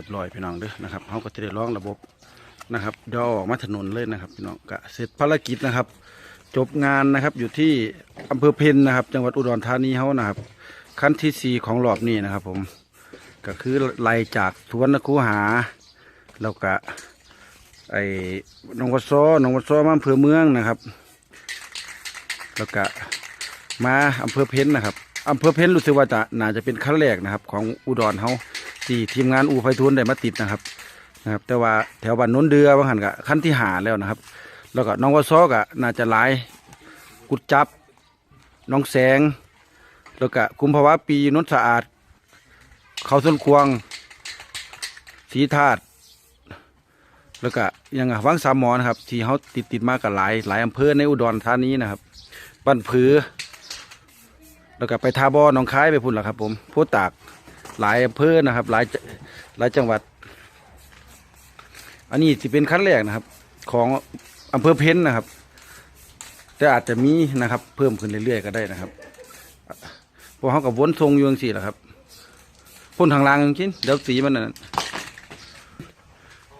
รียบร้อยพี่น้องเด้อนะครับเขาก็จะได้ร้องระบบนะครับเดี๋ยวอออกมาถนนเลยนะครับพี่น้องก็เสร็จภารกิจนะครับ จบงานนะครับอยู่ที่อำเภอเพนนะครับ จังหวัดอุดรธานีเขานะครับขั้นที่สี่ของรอบนี้นะครับ ผมก็คือไล่จากสวนคูหาแล้วก็ไอ้หนองวัดซ้อหนองวัดซ้อมาอำเภอเมืองนะครับ แล้วก็มาอำเภอเพ้นนะครับอำเภอเพ้นรู้สึกว่าจะน่าจะเป็นขั้นแรกนะครับ ของอุดรเขา ที่ทีมงานอูไฟทุนได้มาติดนะครับนะครับ แต่ว่าแถวบ้านโน้นเดือบางหันก็ขั้นที่หาแล้วนะครับ แล้วก็น้องวัดซ้อก็น่าจะหลายกุดจับ น้องแสง แล้วก็กุมภาวะปีนนสะอาด เขาส้นควง สีธาตุแล้วก็ยังวังสามหมอนะครับ ที่เขาติดติดมากับหลายหลายอำเภอในอุดรธานีนะครับบ้านผือ แล้วก็ไปทาบอหนองคายไปพุ่นละครับ ผมโพตาก หลายอำเภอนะครับ หลายหลายจังหวัด อันนี้ที่เป็นขั้นแรกนะครับ ของอำเภอเพ้นนะครับ แต่อาจจะมีนะครับ เพิ่มขึ้นเรื่อยๆก็ได้นะครับพวกเขากับวนทรงอยู่จังสี่แหละครับพ่นทางล่างจริงๆเดี๋ยวสีมันนั่น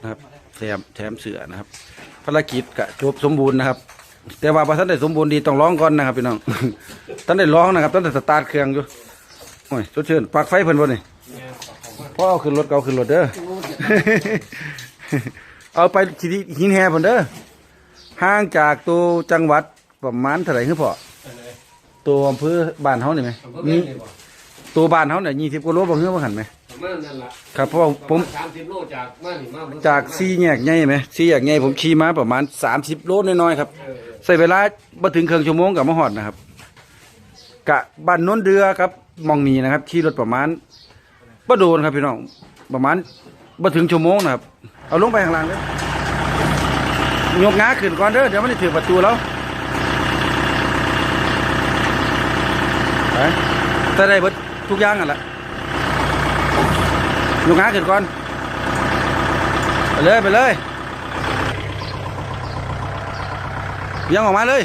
นะครับแถมแถมเสือนะครับภารกิจกะจบสมบูรณ์นะครับ แต่ว่าพอท่านได้สมบูรณ์ดีต้องร้องก่อนนะครับพี่น้องท่านได้ร้องนะครับท่านได้สตาร์ทเครื่องอยู่ โอ้ยชดเชิญปลักไฟเพิ่นบ่นี่พ่อเอาขึ้นรถเก่าขึ้นรถเด้อ เอาไปที่หินแห่เพิ่นเด้อ ห่างจากตัวจังหวัดประมาณเท่าไหร่คือพ่อตัวอำเภอบ้านเฮานี่ไหมผมก็เล่นเลยบ่ตัวบ้านเขาเนี่ยยี่สิบกิโลบ่เฮือบ่หันไหมประมาณนั้นล่ะครับเพราะว่าผม สามสิบโลจากมานี่มาเบิ่งจากซีแยกใหญ่ไหมซีแยกใหญ่ผมขี่มาประมาณสามสิบโลน้อยๆครับเออใส่เวลาบ่ถึงครึ่งชั่วโมงกับมาฮอดนะครับ กะบ้านโน้นเดือครับ มองนี้นะครับขี่รถประมาณบ่โดนครับพี่น้องประมาณบ่ถึงชั่วโมงนะครับ เอาลงไปข้างล่างเลยยกง้าขึ้นก่อนเด้อเดี๋ยวมันจะถึงประตูแล้วไปแต่ได้เบิดทุกอย่างอะละยกง้าขึ้นก่อนไปเลยไปเลยยังออกมาเลย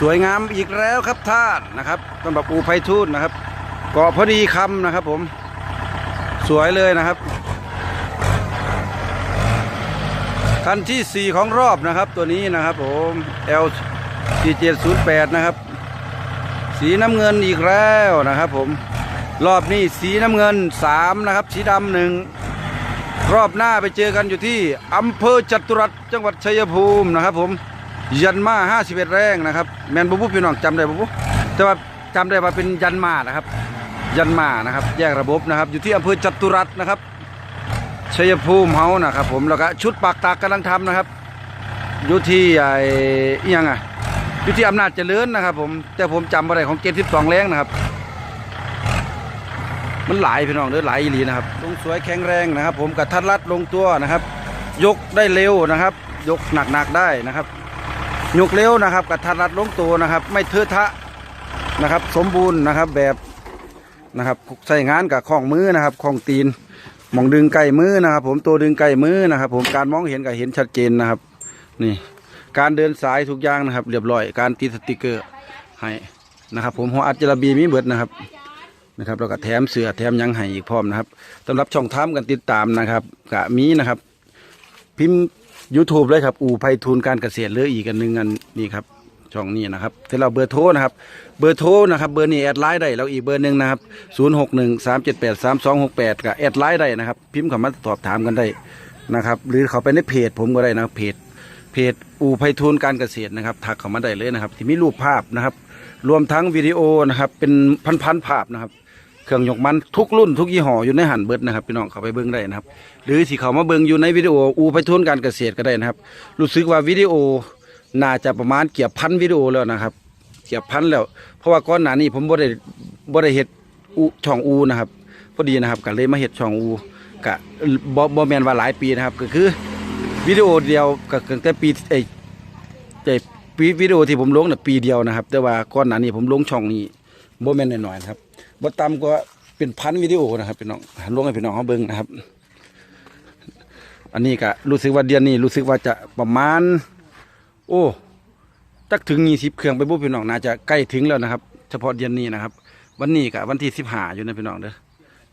สวยงามอีกแล้วครับท่านนะครับสำหรับปูไพทูนนะครับเกาะพอดีคำนะครับผม สวยเลยนะครับ คันที่ 4 ของรอบนะครับ ตัวนี้นะครับผม L 4 7 0 8นะครับ สีน้ำเงินอีกแล้วนะครับผม รอบนี้สีน้ำเงิน 3 นะครับ สีดำหนึ่งรอบหน้าไปเจอกันอยู่ที่อำเภอจตุรัสจังหวัดชัยภูมินะครับผม ยันมาห้าสิบเอ็ดแรงนะครับแมนบุบุพี่น้องจำได้บุบุแต่ว่าจำได้ว่าเป็นยันมานะครับ ยันมานะครับ แยกระบบนะครับ อยู่ที่อำเภอจตุรัสนะครับชัยภูมิเฮานะครับ ผมแล้วก็ชุดปากตากกำลังทำนะครับ อยู่ที่ไอ้ยังอะอยู่ที่อำนาจเจริญนะครับ ผมแต่ผมจำอะไรของเกณฑ์สิบสองแรงนะครับ มันหลายพี่น้องเด้อหลายอีหลีนะครับลงสวยแข็งแรงนะครับ ผมกับทัดรัดลงตัวนะครับ ยกได้เร็วนะครับ ยกหนักๆได้นะครับ ยกเร็วนะครับกับทัดรัดลงตัวนะครับ ไม่เทอะทะนะครับ สมบูรณ์นะครับแบบนะครับใส่งานกับข้องมือนะครับข้องตีนมองดึงไก่มือนะครับ ผมตัวดึงไก่มือนะครับ ผมการมองเห็นก็เห็นชัดเจนนะครับ นี่ การเดินสายทุกอย่างนะครับ เรียบร้อยการติดสติกเกอร์ให้นะครับ ผมหัวอัจจระบีมีเบิดนะครับนะครับแล้วก็แถมเสือแถมยังให้อีกพร้อมนะครับสำหรับช่องทางกันติดตามนะครับกะมีนะครับ พิมพ์ YouTube เลยครับ อู่ไพฑูรย์การเกษตรเหลืออีกอันหนึงอันนี้ครับ ช่องนี้นะครับที่เราเบอร์โทรนะครับ เบอร์โทรนะครับเบอร์นี้แอดไลน์ได้แล้วอีกเบอร์หนึ่งนะครับ0 6 1 3 7 8 3 2 6 8กับแอดไลน์ได้นะครับ พิมพ์เข้ามาสอบถามกันได้นะครับ หรือเขาไปในเพจผมก็ได้นะครับเพจ เพจอู่ไพฑูรย์การเกษตรนะครับทักเข้ามาได้เลยนะครับ ที่มีรูปภาพนะครับ รวมทั้งวิดีโอนะครับเป็นพันๆภาพนะครับ เครื่องยกมันทุกรุ่นทุกยี่ห้ออยู่ในหันเบิดนะครับพี่น้องเขาไปเบิ้งได้นะครับ หรือที่เขามาเบิ้งอยู่ในวิดีโออูไปทุนการเกษตรก็ได้นะครับ รู้สึกว่าวิดีโอน่าจะประมาณเกียบพันวิดีโอแล้วนะครับ เกียบพันแล้ว เพราะว่าก่อนหน้านี้ผมบ่ได้บ่ได้เฮ็ดอูช่องอูนะครับพอดีนะครับก็เลยมาเฮ็ดช่องอูกะบ่บ่แมนว่าหลายปีนะครับ ก็คือวิดีโอเดียวก็ตั้งแต่ปีไอ้ไอ้ปีวิดีโอที่ผมลงน่ะปีเดียวนะครับ แต่ว่าก่อนหน้านี้ผมลงช่องนี้บ่แม่นน้อยๆนะครับ บ่ต่ำกว่าเป็นพันวิดีโอนะครับพี่น้องลงให้พี่น้องเขาเบิ่งนะครับ อันนี้ก็รู้สึกว่าเดือนนี้รู้สึกว่าจะประมาณ โอ้ตักถึงยี่สิบเครื่องไปบุพี่น้องน่าจะใกล้ถึงแล้วนะครับ เฉพาะเดือนนี้นะครับ วันนี้กับวันที่สิบห้าอยู่นะพี่น้องเด้อ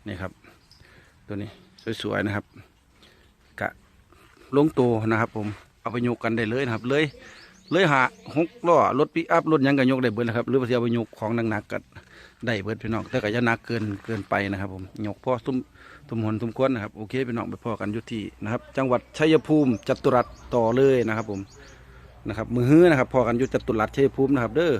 นี่ครับ ตัวนี้สวยๆนะครับกะลงตัวนะครับ ผมเอาไปโยกกันได้เลยนะครับ เลยเลยหาหกล้อรถปิกอัพรถยังก็ยกได้เบิดนะครับ หรือว่าจะเอาไปโยกของหนักๆก็ ได้เบิดพี่น้องแต่ก็จะนักเกินเกินไปนะครับผมยกพ่อตุ้มตุ้มหนตุ้มควนนะครับโอเคพี่น้องไปพ่อกันยุที่นะครับ จังหวัดชัยภูมิจตุรัสต่อเลยนะครับผมนะครับมือฮื้อนะครับพ่อกันยุจตุรัสชัยภูมินะครับเด้อ